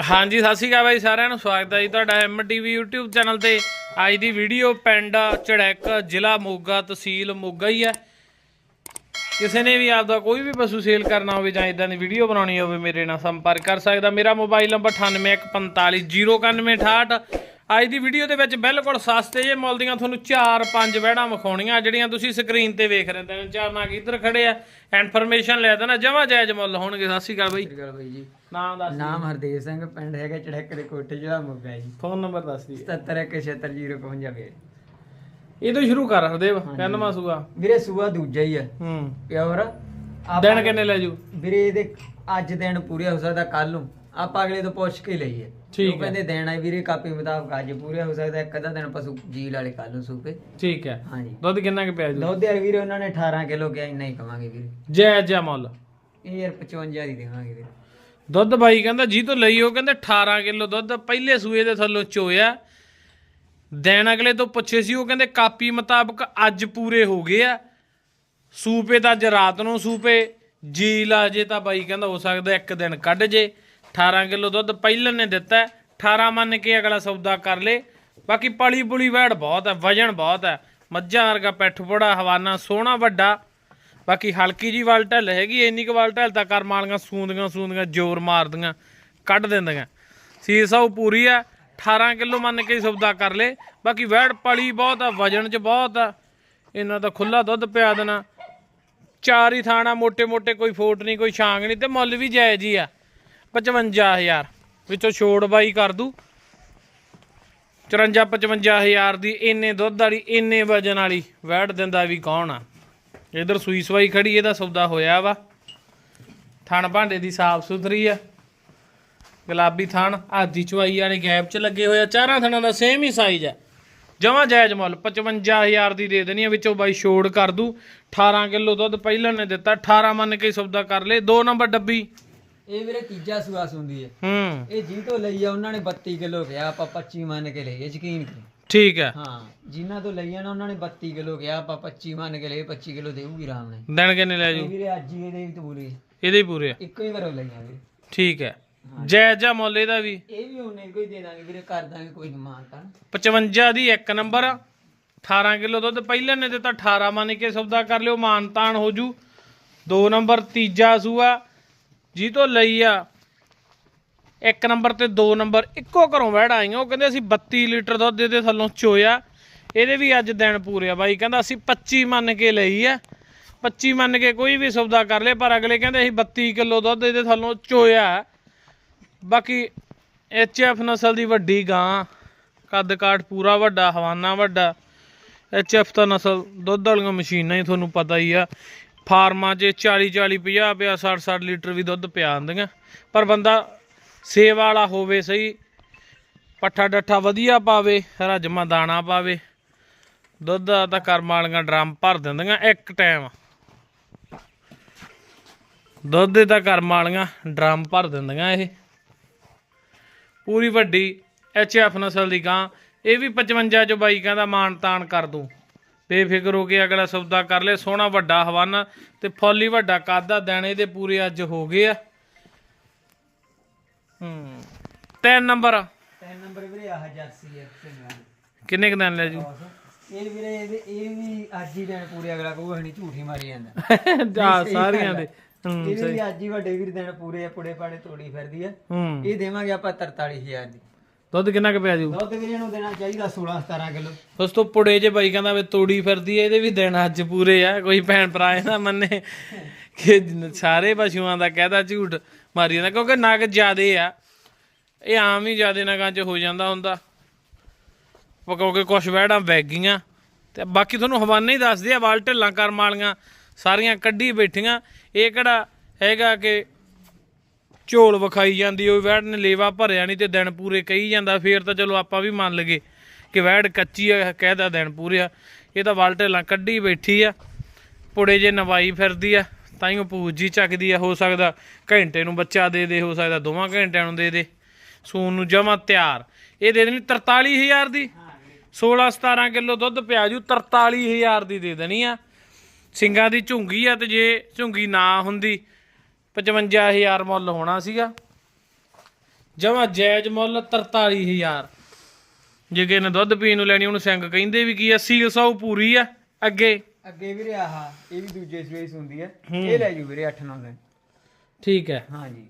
ਹਾਂਜੀ, ਸਤਿ ਸ਼੍ਰੀ ਅਕਾਲ ਬਾਈ ਸਾਰਿਆਂ ਨੂੰ। ਸਵਾਗਤ ਹੈ ਜੀ ਤੁਹਾਡਾ ਐਮਟੀਵੀ YouTube ਚੈਨਲ ਤੇ। ਅੱਜ ਦੀ ਵੀਡੀਓ ਪਿੰਡ ਚੜੈਕ ਜ਼ਿਲ੍ਹਾ ਮੋਗਾ, ਤਹਿਸੀਲ ਮੋਗਾ ਹੀ ਹੈ। ਕਿਸੇ ਨੇ ਵੀ ਆਪਦਾ ਕੋਈ ਵੀ ਪਸ਼ੂ ਸੇਲ ਕਰਨਾ ਹੋਵੇ ਜਾਂ ਇਦਾਂ ਦੀ ਵੀਡੀਓ ਬਣਾਉਣੀ ਹੋਵੇ, ਮੇਰੇ ਨਾਲ ਸੰਪਰਕ ਕਰ ਸਕਦਾ। ਮੇਰਾ ਮੋਬਾਈਲ ਨੰਬਰ 98145068 ਅੱਜ ਦੀ ਵੀਡੀਓ ਦੇ ਵਿੱਚ ਬਿਲਕੁਲ ਸਸਤੇ ਜੇ ਮੁੱਲ ਦੀਆਂ ਤੁਹਾਨੂੰ 4-5 ਵਹਿੜਾਂ ਵਿਖਾਉਣੀਆਂ। ਜਿਹੜੀਆਂ ਤੁਸੀਂ ਸਕਰੀਨ ਤੇ ਵੇਖ ਰਹੇ ਹੋ। ਚਾਰ ਨਾਗ ਇੱਧਰ ਖੜੇ ਆ। ਇਨਫੋਰਮੇਸ਼ਨ ਲੈ ਦੇਣਾ। ਜਮਾ ਜਾਇਜ਼ ਮੁੱਲ ਹੋਣਗੇ। ਸਤਿ ਸ਼੍ਰੀ ਅਕਾਲ ਬਾਈ। ਸਤਿ ਸ਼੍ਰੀ ਅਕਾਲ ਬਾਈ ਜੀ। ਨਾਮ ਦੱਸ ਨਾਮ ਹਰਦੇਵ ਸਿੰਘ। ਪਿੰਡ ਹੈਗਾ ਚੜੈਕ ਦੇ ਕੋਠੇ ਜਿਹੜਾ ਮੁੱਗਾ ਜੀ। ਫੋਨ ਨੰਬਰ ਦੱਸ ਦੀ 77170055 ਇਹ ਤੋਂ ਸ਼ੁਰੂ ਕਰ ਹਰਦੇਵ। ਕਹਿੰਦਾ ਸੂਆ। ਵੀਰੇ ਸੂਆ ਦੂਜਾ ਹੀ ਆ। ਹੂੰ। ਪਿਓਰ। ਦਿਨ ਕਿੰਨੇ ਲੈ ਜੂ? ਵੀਰੇ ਇਹਦੇ ਅੱਜ ਦਿਨ ਪੂਰੇ ਹੋ ਸਕਦਾ ਕੱਲ ਨੂੰ। ਆਪਾਂ ਅਗਲੇ ਤੋਂ ਪੁੱਛ ਕੇ ਲਈਏ। ਠੀਕ ਉਹ ਕਹਿੰਦੇ ਦੇਣ ਵੀਰੇ ਕਾਪੀ ਮੁਤਾਬਕ ਅੱਜ ਪੂਰੇ ਹੋ ਸਕਦਾ ਇੱਕ ਅੱਧਾ ਦਿਨ ਪਸ਼ੂ ਜੀਲ ਵਾਲੇ ਕੱਲ ਨੂੰ ਸੂਪੇ। ਠੀਕ ਹੈ। ਹਾਂਜੀ। ਦੁੱਧ ਕਿੰਨਾ ਕੁ ਪਿਆ ਜੂ? ਦੁੱਧ ਯਾਰ ਵੀਰੇ ਉਹਨਾਂ ਨੇ 18 ਕਿਲੋ ਕਿਹਾ ਇੰਨਾ ਹੀ ਕਵਾਂਗੇ ਵੀਰੇ। ਜੈ ਜੈ ਮੁੱਲ। ਇਹ ਯਾਰ 55 ਦੀ ਦੇਵਾਂਗੇ ਵੀਰੇ। ਦੁੱਧ ਬਾਈ ਕਹਿੰਦਾ ਜੀ ਤੋਂ ਲਈ ਉਹ ਕਹਿੰਦੇ 18 ਕਿਲੋ ਦੁੱਧ ਪਹਿਲੇ ਸੂਏ ਦੇ ਥੱਲੋਂ ਚੋਇਆ। ਦਿਨ ਅਗਲੇ ਤੋਂ ਪੁੱਛੇ ਸੀ ਉਹ ਕਹਿੰਦੇ ਕਾਪੀ ਮੁਤਾਬਕ ਅੱਜ ਪੂਰੇ ਹੋ ਗਏ ਆ। ਸੂਪੇ ਤਾਂ ਅੱਜ ਰਾਤ ਨੂੰ ਸੂਪੇ ਜੀ ਲਾ ਜੇ ਤਾਂ ਬਾਈ ਕਹਿੰਦਾ ਹੋ ਸਕਦਾ ਇੱਕ ਦਿਨ ਕੱਢ ਜੇ। 18 ਕਿਲੋ ਦੁੱਧ ਪਹਿਲਨ ਨੇ ਦਿੱਤਾ 18 ਮੰਨ ਕੇ ਅਗਲਾ ਸੌਦਾ ਕਰ ਲੇ। ਬਾਕੀ ਪਾਲੀ ਪੁਲੀ ਵੈੜ ਬਹੁਤ ਹੈ, ਵਜਨ ਬਹੁਤ ਹੈ। ਮੱਝਾਂ ਵਰਗਾ ਪੈਠ ਬੜਾ, ਹਵਾਨਾ ਸੋਹਣਾ, ਵੱਡਾ। ਬਾਕੀ ਹਲਕੀ ਜੀ ਵਾਲ ਢੱਲ ਹੈਗੀ ਇੰਨੀ ਕੁ ਵਾਲ ਢੱਲ ਤਾਂ ਕਰ ਮਾਲੀਆਂ ਸੂੰਦੀਆਂ ਸੂੰਦੀਆਂ ਜ਼ੋਰ ਮਾਰਦੀਆਂ ਕੱਢ ਦਿੰਦੀਆਂ। ਸੀਸ ਉਹ ਪੂਰੀ ਆ 18 ਕਿਲੋ ਮੰਨ ਕੇ ਸੌਦਾ ਕਰ ਲੇ। ਬਾਕੀ ਵੈੜ ਪਲੀ ਬਹੁਤ ਆ ਵਜਨ ਚ ਬਹੁਤ ਆ ਇਹਨਾਂ ਦਾ ਖੁੱਲਾ ਦੁੱਧ ਪਿਆ ਦੇਣਾ। ਚਾਰ ਹੀ ਥਾਣਾ ਮੋٹے ਮੋٹے ਕੋਈ ਫੋਟ ਨਹੀਂ, ਕੋਈ ਛਾਂਗ ਨਹੀਂ ਤੇ ਮੁੱਲ ਵੀ ਜਾਇਜ਼ ਹੀ ਆ। 55000 ਵਿੱਚੋਂ ਛੋੜ ਬਾਈ ਕਰ ਦੂ। 54 55000 ਦੀ ਇੰਨੇ ਦੁੱਧ ਵਾਲੀ, ਇੰਨੇ ਵਜਨ ਵਾਲੀ ਵੈੜ ਦਿੰਦਾ ਵੀ ਕੌਣ ਆ? ਇਧਰ ਸੂਈ ਸਵਾਈ ਖੜੀ, ਇਹਦਾ ਸੌਦਾ ਹੋਇਆ ਵਾ। ਥਣ ਭਾਂਡੇ ਦੀ ਸਾਫ਼ ਸੁਥਰੀ ਆ। ਗੁਲਾਬੀ ਥਣ, ਆਦੀ ਚਵਾਈ ਵਾਲੇ ਗੈਪ 'ਚ ਲੱਗੇ ਹੋਇਆ ਚਾਰਾਂ ਥਣਾਂ ਦਾ ਸੇਮ ਹੀ ਸਾਈਜ਼ ਆ। ਜਮਾ ਜਾਇਜ਼ ਮੁੱਲ 55000 ਦੀ ਦੇ ਦੇਣੀ ਆ। ਵਿੱਚੋਂ ਬਾਈ ਛੋੜ ਕਰ ਦੂ। 18 ਕਿਲੋ ਦੁੱਧ ਪਹਿਲਾਂ ਨੇ ਦਿੱਤਾ। 18 ਮੰਨ ਕੇ ਸੌਦਾ ਕਰ ਲੇ ਦੋ ਨੰਬਰ ਡੱਬੀ। ਇਹ ਵੀਰੇ ਤੀਜਾ ਸੂਆ ਸੁੰਦੀ ਹੈ। ਹੂੰ। ਇਹ ਜੀ ਤੋਂ ਲਈ ਆ ਉਹਨਾਂ ਨੇ 32 ਕਿਲੋ ਕਿਹਾ ਆਪਾਂ 25 ਮੰਨ ਕੇ ਲਈਏ ਯਕੀਨ ਕਰੋ ਠੀਕ ਹੈ। ਹਾਂ ਜਿਨ੍ਹਾਂ ਤੋਂ ਲਈਆਂ ਨਾ ਉਹਨਾਂ ਨੇ 32 ਕਿਲੋ ਕਿਹਾ ਆਪਾਂ 25 ਮੰਨ ਕੇ ਲਏ 25 ਕਿਲੋ ਦੇਊਗੀ ਆਰਾਮ ਨਾਲ। ਦਿਨ ਕਿੰਨੇ ਲੈ ਇਹ ਜੂ ਵੀਰੇ ਅੱਜ ਹੀ ਇਹਦੇ ਵੀ ਤਬੂਰੀ ਇਹਦੇ ਹੀ ਪੂਰੇ ਆ। ਇੱਕੋ ਹੀ ਘਰੋਂ ਲਈਆਂ ਵੀਰੇ। ਠੀਕ ਹੈ। ਜਾਇਜ਼ ਜਾ ਮੁੱਲ ਇਹਦਾ ਵੀ? ਇਹ ਵੀ ਉਹਨੇ ਕੋਈ ਦੇ ਦਾਂਗੇ ਵੀਰੇ ਕਰ ਦਾਂਗੇ ਕੋਈ ਮਾਨ ਤਾਂ। 55 ਦੀ ਇੱਕ ਨੰਬਰ 18 ਕਿਲੋ ਦੁੱਧ ਪਹਿਲਾਂ ਨੇ ਦਿੱਤਾ 18 ਮੰਨ ਕੇ ਸੌਦਾ ਕਰ ਲਿਓ ਮਾਨਤਾਨ ਹੋ ਜੂ। ਦੋ ਨੰਬਰ ਤੀਜਾ ਸੂਆ ਜੀ ਤੋਂ ਲਈ ਆ। ਇੱਕ ਨੰਬਰ ਤੇ ਦੋ ਨੰਬਰ, ਇੱਕੋ ਘਰੋਂ ਵੜ ਆਈਆਂ। ਉਹ ਕਹਿੰਦੇ ਅਸੀਂ 32 ਲੀਟਰ ਦੁੱਧ ਇਹਦੇ ਥੱਲੋਂ ਚੋਇਆ। ਇਹਦੇ ਵੀ ਅੱਜ ਦਿਨ ਪੂਰੇ ਆ ਬਾਈ। ਕਹਿੰਦਾ ਅਸੀਂ 25 ਮੰਨ ਕੇ ਲਈ ਆ। 25 ਮੰਨ ਕੇ ਕੋਈ ਵੀ ਸੌਦਾ ਕਰ ਲੇ, ਪਰ ਅਗਲੇ ਕਹਿੰਦੇ ਅਸੀਂ 32 ਕਿਲੋ ਦੁੱਧ ਇਹਦੇ ਥੱਲੋਂ ਚੋਇਆ। ਬਾਕੀ ਐਫ ਨਸਲ ਦੀ ਵੱਡੀ ਗਾਂ ਕੱਦ ਕਾਠ ਪੂਰਾ ਵੱਡਾ, ਹਵਾਨਾ ਵੱਡਾ। ਐਫ ਤਾਂ ਨਸਲ ਦੁੱਧ ਵਾਲੀਆਂ ਮਸ਼ੀਨਾਂ ਹੀ ਤੁਹਾਨੂੰ ਪਤਾ ਹੀ ਆ। ਫਾਰਮਾਂ 'ਚ 40 40 50 ਪਿਆ 60 60 ਲੀਟਰ ਵੀ ਦੁੱਧ ਪਿਆ ਆਉਂਦੀਆਂ ਪਰ ਬੰਦਾ ਸੇਵਾ ਵਾਲਾ ਹੋਵੇ ਸਹੀ, ਪੱਠਾ ਡੱਠਾ ਵਧੀਆ ਪਾਵੇ, ਰਜਮਾ ਦਾਣਾ ਪਾਵੇ, ਦੁੱਧ ਦਾ ਤਾਂ ਕਰਮ ਵਾਲੀਆਂ ਡਰਮ ਭਰ ਦਿੰਦੀਆਂ ਇੱਕ ਟਾਈਮ ਦੁੱਧ ਦੇ ਤਾਂ ਕਰਮ ਵਾਲੀਆਂ ਡਰਮ ਭਰ ਦਿੰਦੀਆਂ ਇਹ। ਪੂਰੀ ਵੱਡੀ ਐਫ ਨਸਲ ਦੀ ਗਾਂ, ਇਹ ਵੀ 55 ਚ ਬਾਈ ਕਹਿੰਦਾ ਮਾਨ ਤਾਨ ਕਰ ਦੂੰ। ਬੇਫਿਕਰ ਹੋ ਕੇ ਅਗਲਾ ਸੌਦਾ ਕਰ ਲੈ ਸੋਹਣਾ ਵੱਡਾ ਹਵਾਨਾ ਤੇ ਫੁੱਲ ਵੱਡਾ ਕਾਦਾ ਦੇਣੇ ਦੇ ਪੂਰੇ ਅੱਜ ਹੋ ਗਏ ਆ। ਹੂੰ ਤਿੰਨ ਨੰਬਰ। ਤਿੰਨ ਨੰਬਰ ਵੀਰੇ ਆਹ ਜਰਸੀ ਹੈ ਕਿੰਨੇ ਕੁ ਦਿਨ ਲੈ ਜੂ? ਇਹ ਵੀਰੇ ਇਹ ਵੀ ਅੱਜ ਹੀ ਦਿਨ ਪੂਰੇ ਅਗਲਾ ਕਹੂਗਾ ਨਹੀਂ ਝੂਠੀ ਮਾਰੀ ਜਾਂਦਾ। ਜਾ ਸਾਰੀਆਂ ਦੇ। ਹੂੰ ਇਹਦੇ ਵੀ ਅੱਜ ਹੀ ਵੱਡੇ ਵੀਰ ਦਿਨ ਪੂਰੇ ਆ ਪੁੜੇ ਪਾੜੇ ਤੋੜੀ ਫਿਰਦੀ ਆ। ਇਹ ਦੇਵਾਂਗੇ ਆਪਾਂ 43000 ਦੀ। ਦੁੱਧ ਕਿੰਨਾ ਕੁ ਪਿਆ ਜੂ? ਦੁੱਧ ਵੀਰੇ ਨੂੰ ਦੇਣਾ ਚਾਹੀਦਾ 16 17 ਕਿਲੋ। ਉਸ ਤੋਂ ਪੁੜੇ ਜੇ ਬਾਈ ਕਹਿੰਦਾ ਵੀ ਤੋੜੀ ਫਿਰਦੀ ਐ ਇਹਦੇ ਵੀ ਦਿਨ ਅੱਜ ਪੂਰੇ ਆ। ਕੋਈ ਭੈਣ ਭਰਾ ਇਹ ਨਾ ਮੰਨੇ ਕਿ ਸਾਰੇ ਪਸ਼ੂਆਂ ਦਾ ਕਹਿਦਾ ਝੂਠ ਮਾਰੀ ਜਾਂਦਾ ਕਿਉਂਕਿ ਨਗ ਜ਼ਿਆਦੇ ਆ। ਇਹ ਆਮ ਹੀ ਜ਼ਿਆਦੇ ਨਗਾਂ 'ਚ ਹੋ ਜਾਂਦਾ ਹੁੰਦਾ। ਕਿਉਂਕਿ ਕੁਛ ਵਹਿੜਾਂ ਵੈਗ ਗਈਆਂ। ਤੇ ਬਾਕੀ ਤੁਹਾਨੂੰ ਹਵਾਨੇ ਹੀ ਦੱਸਦੇ ਆ ਵਾਲ ਢਿੱਲਾਂ ਕਰਮ ਵਾਲੀਆਂ ਸਾਰੀਆਂ ਕੱਢੀ ਬੈਠੀਆਂ। ਇਹ ਕਿਹੜਾ ਹੈਗਾ ਕਿ ਝੋਲ ਵਿਖਾਈ ਜਾਂਦੀ ਉਹ ਵੈੜ ਨੇ ਲੇਵਾ ਭਰਿਆ ਨਹੀਂ ਤੇ ਦਿਨ ਪੂਰੇ ਕਹੀ ਜਾਂਦਾ, ਫੇਰ ਤਾਂ ਚਲੋ ਆਪਾਂ ਵੀ ਮੰਨ ਲਗੇ ਕਿ ਵੈੜ ਕੱਚੀ ਆ ਕਹਿਦਾ ਦਿਨ ਪੂਰੇ ਆ। ਇਹ ਤਾਂ ਵਾਲ ਢੇਲਾਂ ਕੱਢੀ ਬੈਠੀ ਆ, ਪੁੜੇ ਜੇ ਨਵਾਈ ਫਿਰਦੀ ਆ ਤਾਂ ਤਾਈਓ ਪੂਜ ਜੀ ਚੱਕਦੀ ਆ, ਹੋ ਸਕਦਾ ਘੰਟੇ ਨੂੰ ਬੱਚਾ ਦੇ ਦੇ, ਹੋ ਸਕਦਾ ਦੋਵਾਂ ਘੰਟਿਆਂ ਨੂੰ ਦੇ ਦੇ ਸੂਨ ਨੂੰ ਜਮਾ ਤਿਆਰ। ਇਹ ਦੇ ਦੇਣੀ 43000 ਦੀ? 16 17 ਕਿਲੋ ਦੁੱਧ ਪਿਆ ਜੂ 43000 ਦੀ ਦੇ ਦੇਣੀ ਆ। ਸਿੰਘਾਂ ਦੀ ਝੁੰਗੀ ਆ ਤੇ ਜੇ ਝੁੰਗੀ ਨਾ ਹੁੰਦੀ 55000 ਮੁੱਲ ਹੋਣਾ ਸੀਗਾ। ਜਮਾ ਜਾਇਜ਼ ਮੁੱਲ 43000 ਜੇ ਕਿਸੇ ਨੇ ਦੁੱਧ ਪੀਣ ਨੂੰ ਲੈਣੀ ਉਹਨੂੰ ਸਿੰਘ ਕਹਿੰਦੇ ਵੀ ਕੀ ਆ ਸੀਲ ਸੌ ਪੂਰੀ ਆ ਅੱਗੇ। ਅੱਗੇ ਵੀਰੇ ਆਹ ਇਹ ਵੀ ਦੂਜੇ ਸੂਏ ਹੁੰਦੀ ਹੈ। ਇਹ ਲੈ ਜੂ ਵੀਰੇ 8-9 ਦਿਨ। ਠੀਕ ਹੈ। ਹਾਂਜੀ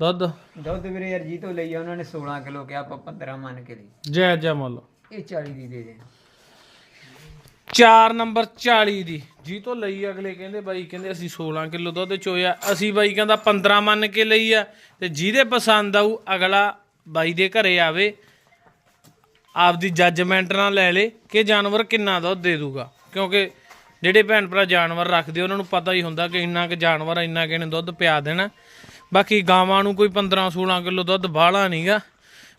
ਦੁੱਧ? ਦੁੱਧ ਵੀਰੇ ਯਾਰ ਜੀ ਤੋਂ ਲਈ ਆ ਉਹਨਾਂ ਨੇ 16 ਕਿਲੋ ਕਿਹਾ ਆਪਾਂ 15 ਮੰਨ ਕੇ ਲਈ। ਜਾਇਜ਼ ਜਾ ਮੁੱਲ। ਇਹ 40 ਦੀ ਦੇ ਦੇ। 4 ਨੰਬਰ 40 ਦੀ। ਜੀ ਤੋਂ ਲਈ ਅਗਲੇ ਕਹਿੰਦੇ ਬਾਈ, ਕਹਿੰਦੇ ਅਸੀਂ 16 ਕਿਲੋ ਦੁੱਧ ਚੋਇਆ। ਅਸੀਂ ਬਾਈ ਕਹਿੰਦਾ 15 ਮੰਨ ਕੇ ਲਈ ਆ। ਤੇ ਜਿਹਦੇ ਪਸੰਦ ਆਊ, ਅਗਲਾ ਬਾਈ ਦੇ ਘਰੇ ਆਵੇ। ਆਪਦੀ ਜੱਜਮੈਂਟ ਨਾਲ ਲੈ ਲੇ ਕਿ ਜਾਨਵਰ ਕਿੰਨਾ ਦੁੱਧ ਦੇ ਦੂਗਾ। ਕਿਉਂਕਿ ਜਿਹੜੇ ਭੈਣ ਭਰਾ ਜਾਨਵਰ ਰੱਖਦੇ, ਉਹਨਾਂ ਨੂੰ ਪਤਾ ਹੀ ਹੁੰਦਾ ਕਿ ਇੰਨਾ ਕੁ ਜਾਨਵਰ ਇੰਨਾ ਕਿਨੇ ਦੁੱਧ ਪਿਆ ਦੇਣਾ। ਬਾਕੀ ਗਾਵਾਂ ਨੂੰ ਕੋਈ 15 16 ਕਿਲੋ ਦੁੱਧ ਬਾਹਲਾ ਨਹੀਂਗਾ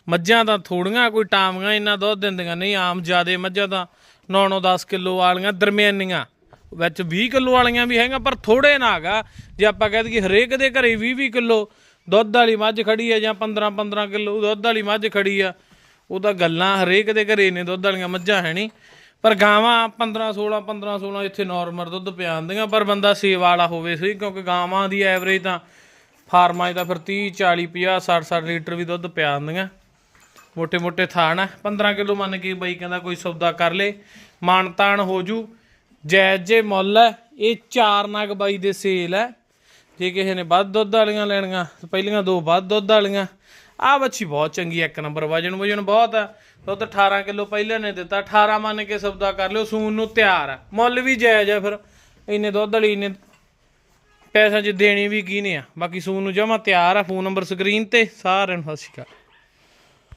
ਮੱਝਾਂ ਤਾਂ ਥੋੜੀਆਂ, ਕੋਈ ਟਾਮੀਆਂ ਇੰਨਾ ਦੁੱਧ ਦਿੰਦੀਆਂ। ਨਹੀਂ, ਆਮ ਜਿਆਦੇ ਮੱਝਾਂ ਤਾਂ 9-9 10 ਕਿਲੋ ਵਾਲੀਆਂ ਦਰਮਿਆਨੀਆਂ, ਵਿੱਚ 20 ਕਿਲੋ ਵਾਲੀਆਂ ਵੀ ਹੈਗੀਆਂ, ਪਰ ਥੋੜੇ ਨਾ ਹੈਗਾ। ਜੇ ਆਪਾਂ ਕਹਿ ਦਈਏ ਹਰੇਕ ਦੇ ਘਰੇ 20-20 ਕਿਲੋ, ਦੁੱਧ ਵਾਲੀ ਮੱਝ ਖੜੀ ਹੈ ਜਾਂ 15-15 ਕਿਲੋ, ਦੁੱਧ ਵਾਲੀ ਮੱਝ ਖੜੀ ਆ, ਉਹ ਤਾਂ ਗੱਲਾਂ ਹਰੇਕ ਦੇ ਘਰੇ ਨੇ, ਦੁੱਧ ਵਾਲੀਆਂ ਮੱਝਾਂ ਹੈ ਨਹੀਂ। ਪਰ ਗਾਵਾਂ 15 16 15 16 ਇੱਥੇ ਨਾਰਮਲ ਦੁੱਧ ਪਿਆਉਂਦੀਆਂ ਪਰ ਬੰਦਾ ਸੇਵਾ ਵਾਲਾ ਹੋਵੇ ਸਹੀ, ਕਿਉਂਕਿ ਗਾਵਾਂ ਦੀ ਐਵਰੇਜ ਤਾਂ ਫਾਰਮਾਂ 'ਚ ਤਾਂ ਫਿਰ 30 40 50 60 60 ਲੀਟਰ ਵੀ ਦੁੱਧ ਪਿਆਉਂਦੀਆਂ ਮੋٹے-ਮੋٹے ਥਾਣ ਹੈ 15 ਕਿਲੋ ਮੰਨ ਕੇ ਬਾਈ ਕਹਿੰਦਾ ਕੋਈ ਸੌਦਾ ਕਰ ਲੇ। ਮਾਨਤਾਨ ਹੋ ਜੂ। ਜੈਜ ਜੇ ਮੁੱਲ ਹੈ ਇਹ ਚਾਰ ਨਗ ਬਾਈ ਦੇ ਸੇਲ ਹੈ ਜੇ ਕਿਸੇ ਨੇ ਵੱਧ ਦੁੱਧ ਵਾਲੀਆਂ ਲੈਣੀਆਂ ਪਹਿਲੀਆਂ ਦੋ ਵੱਧ ਦੁੱਧ ਵਾਲੀਆਂ। ਆ ਬੱਚੀ ਬਹੁਤ ਚੰਗੀ ਇੱਕ ਨੰਬਰ ਵਜਨ ਵਜਨ ਬਹੁਤ ਆ। ਦੁੱਧ 18 ਕਿਲੋ ਪਹਿਲੇ ਨੇ ਦਿੱਤਾ 18 ਮੰਨ ਕੇ ਸੌਦਾ ਕਰ ਲਿਓ ਸੂਨ ਨੂੰ ਤਿਆਰ ਹੈ ਮੁੱਲ ਵੀ ਜਾਇਜ਼ ਆ ਫਿਰ, ਇੰਨੇ ਦੁੱਧ ਵਾਲੀ, ਇੰਨੇ ਪੈਸਾ ਚ ਦੇਣੀ ਵੀ ਕੀ ਨੇ ਆ। ਬਾਕੀ ਸੂਨ ਨੂੰ ਜਮਾ ਤਿਆਰ ਆ, ਫੋਨ ਨੰਬਰ ਸਕਰੀਨ ਤੇ, ਸਾਰਿਆਂ ਨੂੰ ਸਤਿ ਸ਼੍ਰੀ ਅਕਾਲ।